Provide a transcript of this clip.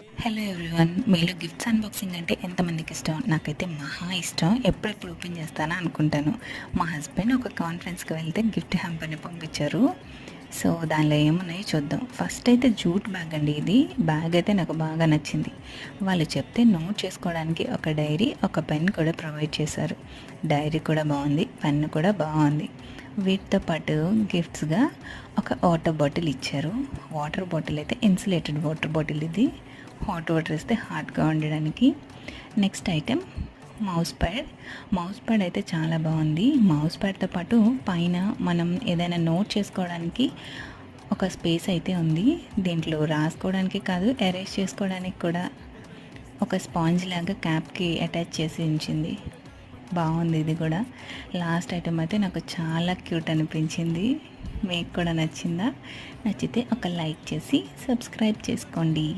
Hello everyone మీలో gifts unboxing అంటే ఎంతమందికి ఇష్టం? నాకైతే మహా ఇష్టం. ఎప్పుడెప్పుడు ఓపెన్ చేస్తానా అనుకుంటాను. మా హస్బెండ్ ఒక కాన్ఫరెన్స్కి వెళ్తే గిఫ్ట్ హ్యాంపర్ని పంపించారు. సో దానిలో ఏమున్నాయో చూద్దాం. ఫస్ట్ అయితే జూట్ బ్యాగ్ అండి ఇది. బ్యాగ్ అయితే నాకు బాగా నచ్చింది. వాళ్ళు చెప్తే నోట్ చేసుకోవడానికి ఒక డైరీ ఒక పెన్ కూడా ప్రొవైడ్ చేశారు. డైరీ కూడా బాగుంది. పెన్ కూడా బాగుంది. వీటితో పాటు గిఫ్ట్స్గా ఒక వాటర్ బాటిల్ ఇచ్చారు. వాటర్ బాటిల్ అయితే ఇన్సులేటెడ్ వాటర్ బాటిల్ ఇది. హాట్ వాటర్ ఇస్తే హాట్గా ఉండడానికి next item mouse pad mouse pad అయితే చాలా బాగుంది. మౌస్ ప్యాడ్తో పాటు పైన మనం ఏదైనా నోట్ చేసుకోవడానికి ఒక స్పేస్ అయితే ఉంది. దీంట్లో రాసుకోవడానికి కాదు ఎరేజ్ చేసుకోవడానికి కూడా ఒక స్పాంజ్ లాగా క్యాప్కి అటాచ్ చేసి ఉంచింది. బాగుంది ఇది కూడా. లాస్ట్ ఐటమ్ అయితే నాకు చాలా క్యూట్ అనిపించింది. మీకు కూడా నచ్చిందా? నచ్చితే ఒక లైక్ చేసి సబ్స్క్రైబ్ చేసుకోండి.